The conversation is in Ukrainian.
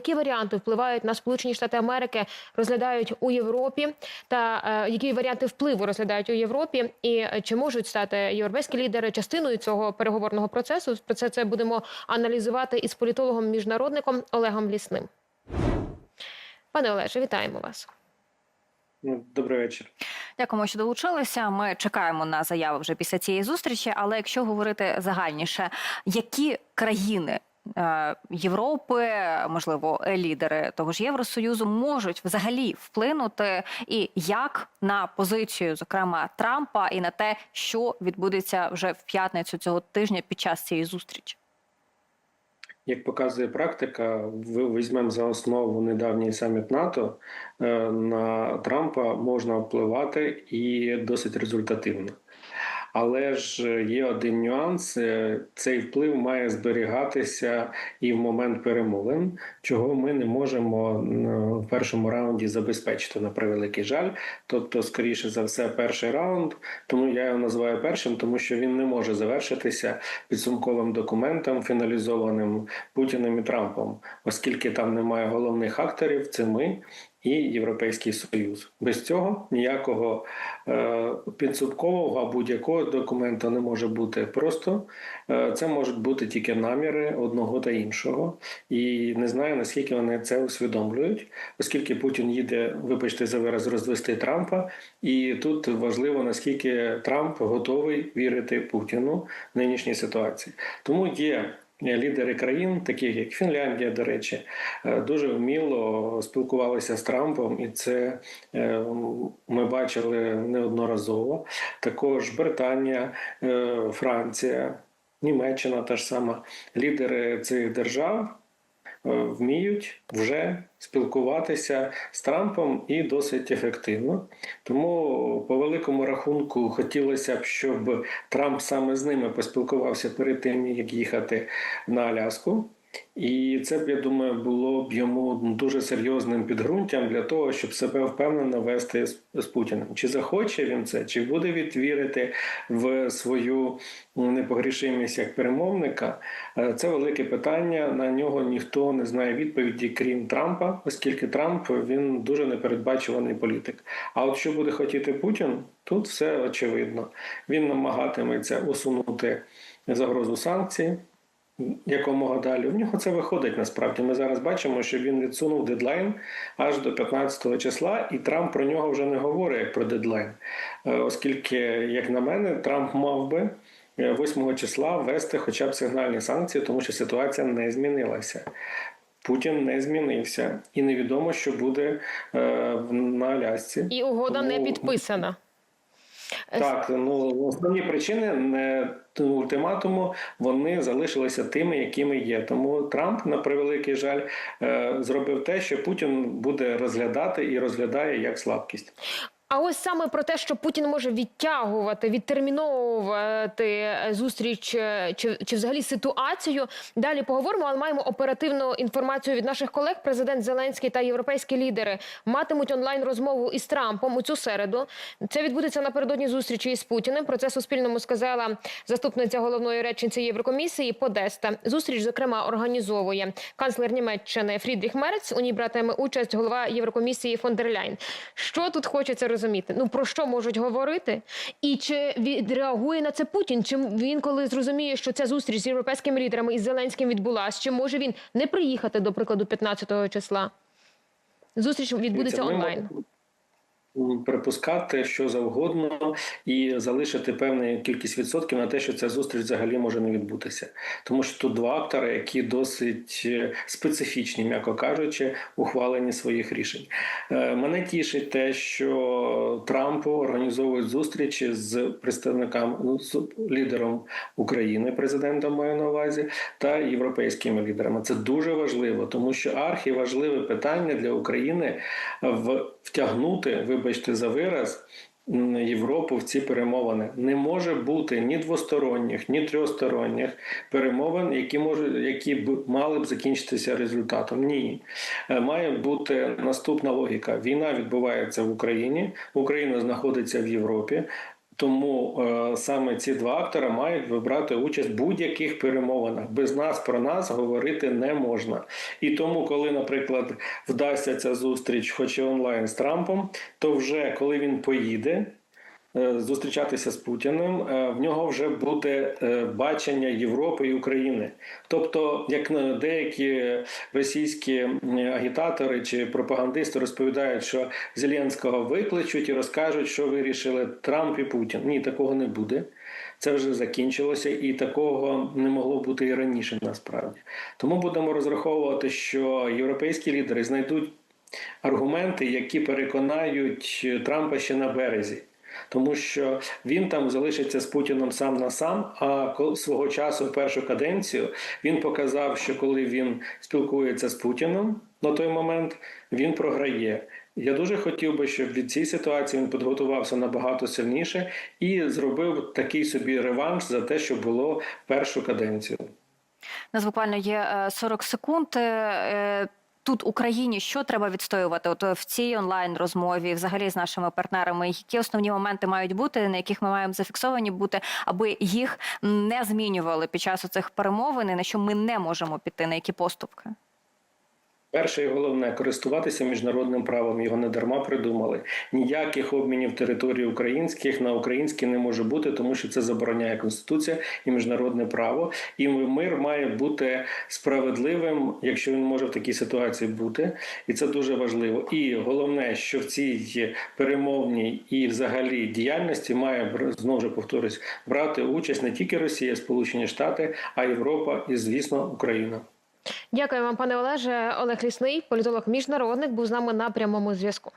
Які варіанти впливають на Сполучені Штати Америки, розглядають у Європі, та е, які варіанти впливу розглядають у Європі, і е, чи можуть стати європейські лідери частиною цього переговорного процесу? Про це це будемо аналізувати із політологом міжнародником Олегом Лісним. Пане Олеже, вітаємо вас. Ну, Добрий вечір. Дякуємо, що долучилися. Ми чекаємо на заяви вже після цієї зустрічі. Але якщо говорити загальніше, які країни Європи, можливо, лідери того ж Євросоюзу можуть взагалі вплинути і як на позицію, зокрема Трампа, і на те, що відбудеться вже в п'ятницю цього тижня під час цієї зустрічі? Як показує практика, візьмемо за основу недавній саміт НАТО. е, На Трампа можна впливати і досить результативно. Але ж є один нюанс: е, цей вплив має зберігатися і в момент перемовин, чого ми не можемо м, в першому раунді забезпечити на превеликий жаль. Тобто, скоріше за все, перший раунд, тому я його називаю першим, тому що він не може завершитися підсумковим документом, фіналізованим Путіним і Трампом, оскільки там немає головних акторів, це ми. І Європейський Союз без цього ніякого е, підсумкового будь-якого документа не може бути. Просто е, це можуть бути тільки наміри одного та іншого, і не знаю наскільки вони це усвідомлюють, оскільки Путін їде, вибачте за вираз, розвести Трампа, і тут важливо наскільки Трамп готовий вірити Путіну в нинішній ситуації. Тому є лідери країн, таких як Фінляндія, до речі, е, дуже вміло спілкувалися з Трампом, і це е, ми бачили неодноразово. Також Британія, е, Франція, Німеччина, та ж сама лідери цих держав. Е, Вміють вже спілкуватися з Трампом і досить ефективно. Тому, по великому рахунку, хотілося б, щоб Трамп саме з ними поспілкувався перед тим, як їхати на Аляску. І це б, я думаю, було б йому дуже серйозним підґрунтям для того, щоб себе впевнено вести з, Путіним. Чи захоче він це, чи буде відвірити в свою непогрішимість як перемовника? Е, Це велике питання. На нього ніхто не знає відповіді, крім Трампа, оскільки Трамп він дуже непередбачуваний політик. А от що буде хотіти Путін, тут все очевидно. Він намагатиметься усунути загрозу санкцій якомога далі. В нього це виходить насправді. Ми зараз бачимо, що він відсунув дедлайн аж до 15 числа, і Трамп про нього вже не говорить як про дедлайн. Е, Оскільки, як на мене, Трамп мав би. е, 8 числа ввести хоча б сигнальні санкції, тому що ситуація не змінилася. Путін не змінився, і невідомо, що буде е, на Алясці. І угода не підписана. Е, Так, ну основні причини не ультиматуму вони залишилися тими, якими є. Тому Трамп, на превеликий жаль, е, зробив те, що Путін буде розглядати і розглядає як слабкість. А ось саме про те, що Путін може відтягувати, відтерміновувати е, зустріч е, чи, чи взагалі ситуацію. Далі поговоримо, але маємо оперативну інформацію від наших колег. Президент Зеленський та європейські лідери матимуть онлайн розмову із Трампом у цю середу. Це відбудеться напередодні зустрічі із Путіним. Про це Суспільному сказала заступниця головної речниці Єврокомісії Подеста. Зустріч, зокрема, організовує канцлер Німеччини Фрідріх Мерц. У ній братиме участь голова Єврокомісії фон дер Ляйн. Що тут хочеться розуміти? Ну про що можуть говорити? І чи відреагує на це Путін? Чи він, коли зрозуміє, що ця зустріч з європейськими лідерами і Зеленським відбулася, чи може він не приїхати, до прикладу, 15 числа? Зустріч відбудеться онлайн. Припускати що завгодно і залишити певну кількість відсотків на те, що ця зустріч взагалі може не відбутися, тому що тут два актори, які досить е, специфічні, м'яко кажучи, ухвалені своїх рішень. Е, Мене тішить те, що Трампу організовують зустрічі з представниками ну, з лідером України, президентом маю на увазі, та європейськими лідерами. Це дуже важливо, тому що архіважливе питання для України в втягнути, вибачте за вираз. Європу в ці перемовини не може бути ні двосторонніх, ні трьохсторонніх перемовин, які може, які б мали б закінчитися результатом. Ні, Е, має бути наступна логіка: війна відбувається в Україні, Україна знаходиться в Європі. Тому е, саме ці два актора мають вибрати участь в будь-яких перемовинах. Без нас про нас говорити не можна. І тому, коли, наприклад, вдасться ця зустріч, хоч і онлайн з Трампом, то вже коли він поїде. Е, Зустрічатися з Путіним е, в нього вже буде е, бачення Європи і України. Тобто, як деякі російські агітатори чи пропагандисти розповідають, що Зеленського викличуть і розкажуть, що вирішили Трамп і Путін. Ні, такого не буде. Це вже закінчилося, і такого не могло бути і раніше насправді. Тому будемо розраховувати, що європейські лідери знайдуть аргументи, які переконають Трампа ще на березі. Тому що він там залишиться з Путіном сам на сам. А свого часу, першу каденцію, він показав, що коли він спілкується з Путіном на той момент, він програє. Я дуже хотів би, щоб від цієї ситуації він підготувався набагато сильніше і зробив такий собі реванш за те, що було першу каденцію. У нас буквально є е, 40 секунд. Е, Тут Україні що треба відстоювати? От в цій онлайн розмові, взагалі з нашими партнерами, які основні моменти мають бути, на яких ми маємо зафіксовані бути, аби їх не змінювали під час цих перемовин, і на що ми не можемо піти, на які поступки? Перше і головне користуватися міжнародним правом. Його не дарма придумали. Ніяких обмінів територій українських на українські не може бути, тому що це забороняє конституція і міжнародне право. І мир має бути справедливим, якщо він може в такій ситуації бути, і це дуже важливо. І головне, що в цій перемовній і взагалі діяльності має знову ж повторюсь брати участь не тільки Росія, Сполучені Штати, а Європа і, звісно, Україна. Дякую вам, пане Олеже. Олег Лісний, політолог міжнародник, був з нами на прямому зв'язку.